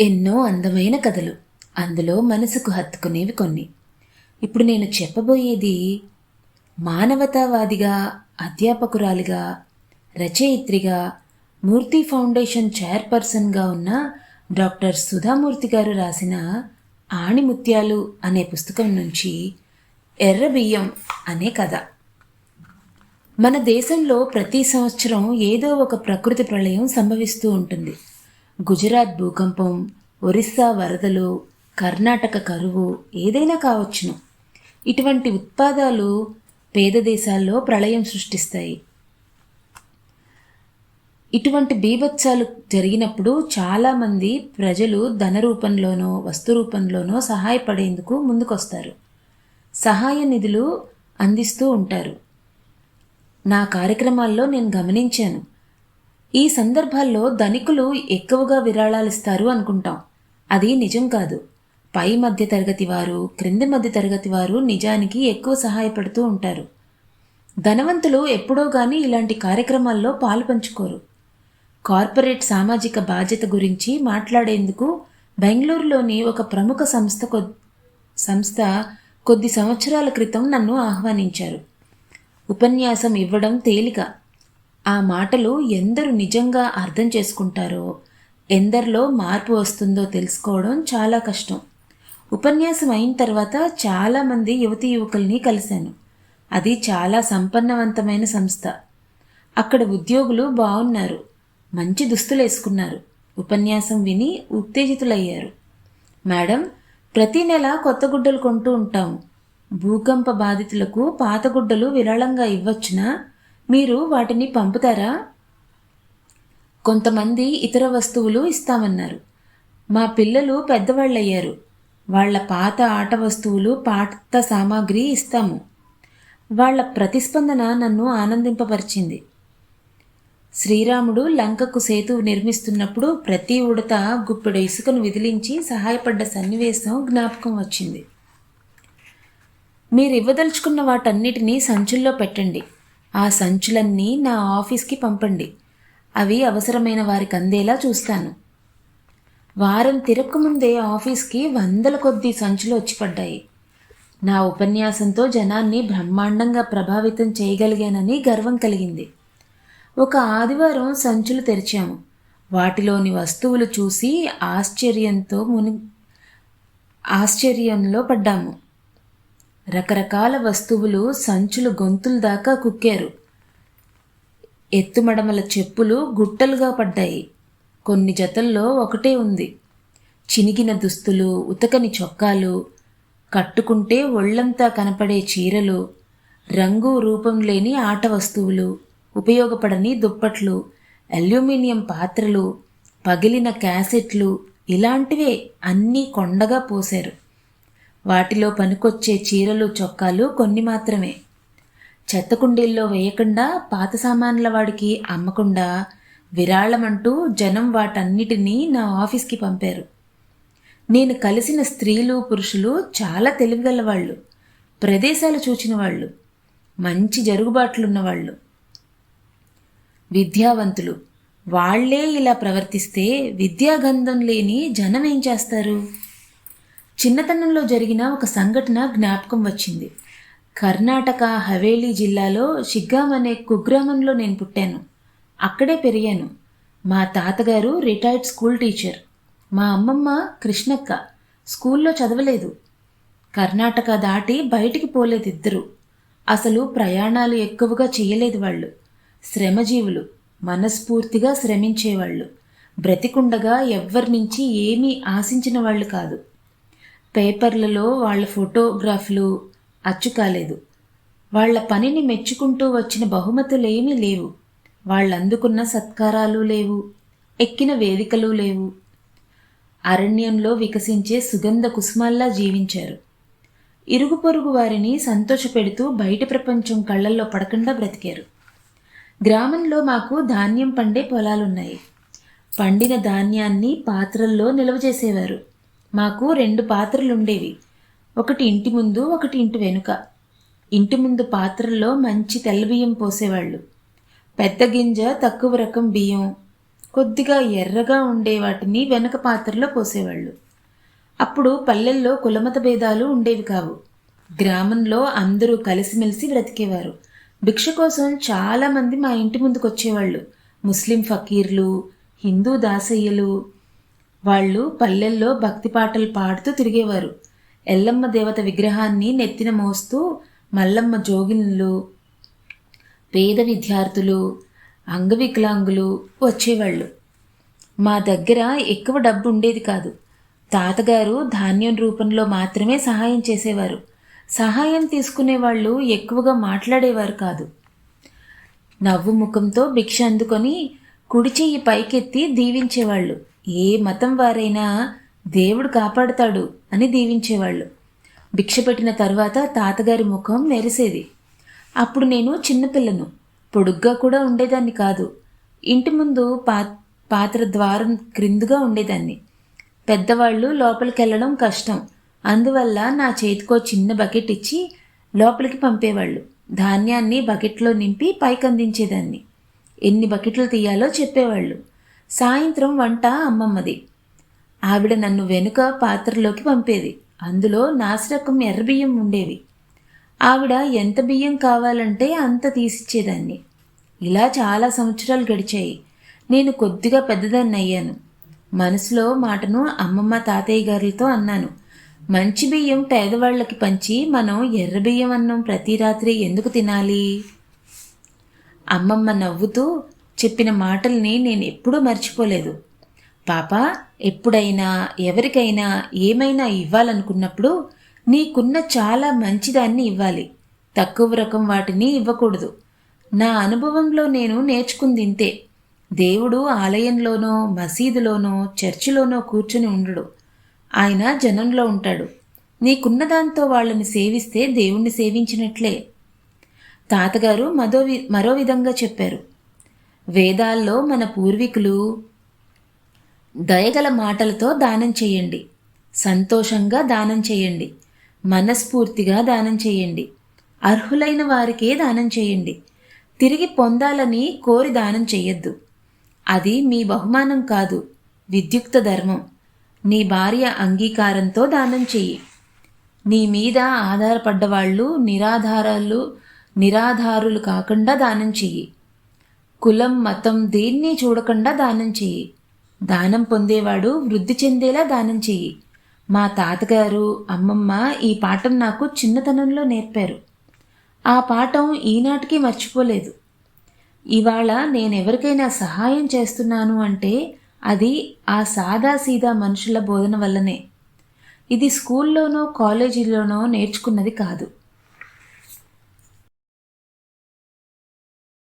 ఎన్నో అందమైన కథలు. అందులో మనసుకు హత్తుకునేవి కొన్ని. ఇప్పుడు నేను చెప్పబోయేది మానవతావాదిగా అధ్యాపకురాలిగా రచయిత్రిగా మూర్తి ఫౌండేషన్ చైర్పర్సన్గా ఉన్న డాక్టర్ సుధామూర్తి గారు రాసిన ఆణిముత్యాలు అనే పుస్తకం నుంచి ఎర్ర బియ్యం అనే కథ. మన దేశంలో ప్రతి సంవత్సరం ఏదో ఒక ప్రకృతి ప్రళయం సంభవిస్తూ ఉంటుంది. గుజరాత్ భూకంపం ఒరిస్సా వరదలు కర్ణాటక కరువు ఏదైనా కావచ్చును. ఇటువంటి ఉత్పాదాలు పేద దేశాల్లో ప్రళయం సృష్టిస్తాయి. ఇటువంటి బీభత్సాలు జరిగినప్పుడు చాలామంది ప్రజలు ధన రూపంలోనో వస్తు రూపంలోనో సహాయపడేందుకు ముందుకొస్తారు. సహాయ నిధులు అందిస్తూ ఉంటారు. నా కార్యక్రమాల్లో నేను గమనించాను. ఈ సందర్భాల్లో ధనికులు ఎక్కువగా విరాళాలిస్తారు అనుకుంటాం. అది నిజం కాదు. పై మధ్య తరగతి వారు క్రింది మధ్య తరగతి వారు నిజానికి ఎక్కువ సహాయపడుతూ ఉంటారు. ధనవంతులు ఎప్పుడో కానీ ఇలాంటి కార్యక్రమాల్లో పాలు పంచుకోరు. కార్పొరేట్ సామాజిక బాధ్యత గురించి మాట్లాడేందుకు బెంగళూరులోని ఒక ప్రముఖ సంస్థ కొ సంస్థ కొద్ది సంవత్సరాల క్రితం నన్ను ఆహ్వానించారు. ఉపన్యాసం ఇవ్వడం తేలిక. ఆ మాటలు ఎందరు నిజంగా అర్థం చేసుకుంటారో ఎందరిలో మార్పు వస్తుందో తెలుసుకోవడం చాలా కష్టం. ఉపన్యాసం అయిన తర్వాత చాలామంది యువతీ యువకుల్ని కలిశాను. అది చాలా సంపన్నవంతమైన సంస్థ. అక్కడ ఉద్యోగులు బాగున్నారు మంచి దుస్తులు వేసుకున్నారు. ఉపన్యాసం విని ఉత్తేజితులయ్యారు. మేడం ప్రతి నెల కొత్త గుడ్డలు కొంటూ ఉంటాము భూకంప బాధితులకు పాత గుడ్డలు విరాళంగా ఇవ్వచ్చునా? మీరు వాటిని పంపుతారా? కొంతమంది ఇతర వస్తువులు ఇస్తామన్నారు. మా పిల్లలు పెద్దవాళ్ళయ్యారు. వాళ్ళ పాత ఆట వస్తువులు పాత సామాగ్రి ఇస్తాము. వాళ్ళ ప్రతిస్పందన నన్ను ఆనందింపపరిచింది. శ్రీరాముడు లంకకు సేతువు నిర్మిస్తున్నప్పుడు ప్రతి ఉడత గుప్పెడు ఇసుకను విదిలించి సహాయపడ్డ సన్నివేశం జ్ఞాపకం వచ్చింది. మీరు ఇవ్వదలుచుకున్న వాటన్నిటినీ సంచుల్లో పెట్టండి. ఆ సంచులన్నీ నా ఆఫీస్కి పంపండి. అవి అవసరమైన వారికి అందేలా చూస్తాను. వారం తిరక్కముందే ఆఫీస్కి వందల కొద్దీ సంచులు వచ్చి పడ్డాయి. నా ఉపన్యాసంతో జనాన్ని బ్రహ్మాండంగా ప్రభావితం చేయగలిగానని గర్వం కలిగింది. ఒక ఆదివారం సంచులు తెరిచాము. వాటిలోని వస్తువులు చూసి ఆశ్చర్యంతో ముని ఆశ్చర్యంలో పడ్డాము. రకరకాల వస్తువులు సంచులు గొంతుల దాకా కుక్కారు. ఎత్తుమడమల చెప్పులు గుట్టలుగా పడ్డాయి. కొన్ని జతల్లో ఒకటే ఉంది. చినిగిన దుస్తులు ఉతకని చొక్కాలు కట్టుకుంటే ఒళ్ళంతా కనపడే చీరలు రంగు రూపం లేని ఆట వస్తువులు ఉపయోగపడని దుప్పట్లు అల్యూమినియం పాత్రలు పగిలిన క్యాసెట్లు ఇలాంటివే అన్నీ కొండగా పోశారు. వాటిలో పనికొచ్చే చీరలు చొక్కాలు కొన్ని మాత్రమే. చెత్త కుండీల్లో వేయకుండా పాత సామాన్ల వాడికి అమ్మకుండా విరాళమంటూ జనం వాటన్నిటినీ నా ఆఫీస్కి పంపారు. నేను కలిసిన స్త్రీలు పురుషులు చాలా తెలివిగల వాళ్ళు ప్రదేశాలు చూచిన వాళ్ళు మంచి జరుగుబాట్లున్న వాళ్ళు విద్యావంతులు వాళ్ళే ఇలా ప్రవర్తిస్తే విద్యాగంధం లేని జనం ఏం చేస్తారు? చిన్నతనంలో జరిగిన ఒక సంఘటన జ్ఞాపకం వచ్చింది. కర్ణాటక హవేలీ జిల్లాలో షిగ్గాం అనే కుగ్రామంలో నేను పుట్టాను. అక్కడే పెరిగాను. మా తాతగారు రిటైర్డ్ స్కూల్ టీచర్. మా అమ్మమ్మ కృష్ణక్క స్కూల్లో చదవలేదు. కర్ణాటక దాటి బయటికి పోలేదు ఇద్దరు అసలు ప్రయాణాలు ఎక్కువగా చేయలేదు వాళ్ళు. శ్రమజీవులు మనస్ఫూర్తిగా శ్రమించేవాళ్ళు. బ్రతికుండగా ఎవ్వరి నుంచి ఏమీ ఆశించిన వాళ్ళు కాదు. పేపర్లలో వాళ్ళ ఫోటోగ్రాఫ్లు అచ్చు కాలేదు వాళ్ళ పనిని మెచ్చుకుంటూ వచ్చిన బహుమతులేమీ లేవు. వాళ్ళందుకున్న సత్కారాలు లేవు. ఎక్కిన వేదికలు లేవు. అరణ్యంలో వికసించే సుగంధ కుసుమాల్లా జీవించారు. ఇరుగు పొరుగు వారిని సంతోషపెడుతూ బయట ప్రపంచం కళ్ళల్లో పడకుండా బ్రతికారు. గ్రామంలో మాకు ధాన్యం పండే పొలాలున్నాయి. పండిన ధాన్యాన్ని పాత్రల్లో నిల్వ చేసేవారు. మాకు రెండు పాత్రలు ఉండేవి ఒకటి ఇంటి ముందు ఒకటి ఇంటి వెనుక. ఇంటి ముందు పాత్రల్లో మంచి తెల్ల బియ్యం పోసేవాళ్ళు. పెద్ద గింజ తక్కువ రకం బియ్యం. కొద్దిగా ఎర్రగా ఉండే వాటిని వెనక పాత్రలో పోసేవాళ్ళు. అప్పుడు పల్లెల్లో కులమత భేదాలు ఉండేవి కావు. గ్రామంలో అందరూ కలిసిమెలిసి బ్రతికేవారు. భిక్ష కోసం చాలామంది మా ఇంటి ముందుకు వచ్చేవాళ్ళు ముస్లిం ఫకీర్లు హిందూ దాసయ్యలు వాళ్ళు పల్లెల్లో భక్తి పాటలు పాడుతూ తిరిగేవారు. ఎల్లమ్మ దేవత విగ్రహాన్ని నెత్తిన మోస్తూ మల్లమ్మ జోగినులు పేద విద్యార్థులు అంగవికలాంగులు వచ్చేవాళ్ళు. మా దగ్గర ఎక్కువ డబ్బు ఉండేది కాదు. తాతగారు ధాన్యం రూపంలో మాత్రమే సహాయం చేసేవారు. సహాయం తీసుకునే వాళ్ళు ఎక్కువగా మాట్లాడేవారు కాదు. నవ్వు ముఖంతో భిక్ష అందుకొని కుడి చెయ్యి పైకెత్తి దీవించేవాళ్ళు. ఏ మతం వారైనా దేవుడు కాపాడుతాడు అని దీవించేవాళ్ళు. భిక్ష పెట్టిన తర్వాత తాతగారి ముఖం మెరిసేది అప్పుడు నేను చిన్నపిల్లను పొడుగ్గా కూడా ఉండేదాన్ని కాదు. ఇంటి ముందు పా పాత్ర ద్వారం క్రిందుగా ఉండేదాన్ని. పెద్దవాళ్ళు లోపలికి వెళ్ళడం కష్టం. అందువల్ల నా చేతికో చిన్న బకెట్ ఇచ్చి లోపలికి పంపేవాళ్ళు. ధాన్యాన్ని బకెట్లో నింపి పైకి అందించేదాన్ని ఎన్ని బకెట్లు తీయాలో చెప్పేవాళ్ళు. సాయంత్రం వంట అమ్మమ్మది. ఆవిడ నన్ను వెనుక పాత్రలోకి పంపేది. అందులో నాసిరకం ఎర్ర బియ్యం ఉండేవి ఆవిడ ఎంత బియ్యం కావాలంటే అంత తీసిచ్చేదాన్ని. ఇలా చాలా సంవత్సరాలు గడిచాయి. నేను కొద్దిగా పెద్దదాన్ని అయ్యాను. మనసులో మాటను అమ్మమ్మ తాతయ్య గారితో అన్నాను. మంచి బియ్యం పేదవాళ్ళకి పంచి మనం ఎర్ర బియ్యం అన్నం ప్రతి రాత్రి ఎందుకు తినాలి? అమ్మమ్మ నవ్వుతూ చెప్పిన మాటల్ని నేను ఎప్పుడూ మర్చిపోలేదు. పాప ఎప్పుడైనా ఎవరికైనా ఏమైనా ఇవ్వాలనుకున్నప్పుడు నీకున్న చాలా మంచిదాన్ని ఇవ్వాలి. తక్కువ రకం వాటిని ఇవ్వకూడదు. నా అనుభవంలో నేను నేర్చుకుంది ఇంతే దేవుడు ఆలయంలోనో మసీదులోనో చర్చిలోనో కూర్చుని ఉండడు. ఆయన జనంలో ఉంటాడు. నీకున్న దాంతో వాళ్ళని సేవిస్తే దేవుణ్ణి సేవించినట్లే. తాతగారు మరో వి మరో విధంగా చెప్పారు. వేదాల్లో మన పూర్వీకులు దయగల మాటలతో దానం చేయండి. సంతోషంగా దానం చేయండి. మనస్ఫూర్తిగా దానం చేయండి. అర్హులైన వారికే దానం చేయండి. తిరిగి పొందాలని కోరి దానం చేయొద్దు. అది మీ బహుమానం కాదు. విద్యుక్త ధర్మం. నీ భార్య అంగీకారంతో దానం చెయ్యి. నీ మీద ఆధారపడ్డవాళ్ళు నిరాధారాలు నిరాధారులు కాకుండా దానం చెయ్యి. కులం మతం దేన్ని చూడకుండా దానం చెయ్యి. దానం పొందేవాడు వృద్ధి చెందేలా దానం చెయ్యి. మా తాతగారు అమ్మమ్మ ఈ పాఠం నాకు చిన్నతనంలో నేర్పారు. ఆ పాఠం ఈనాటికి మర్చిపోలేదు. ఇవాళ నేనెవరికైనా సహాయం చేస్తున్నాను అంటే అది ఆ సాదాసీదా మనుషుల బోధన వల్లనే. ఇది స్కూల్లోనో కాలేజీలోనో నేర్చుకున్నది కాదు.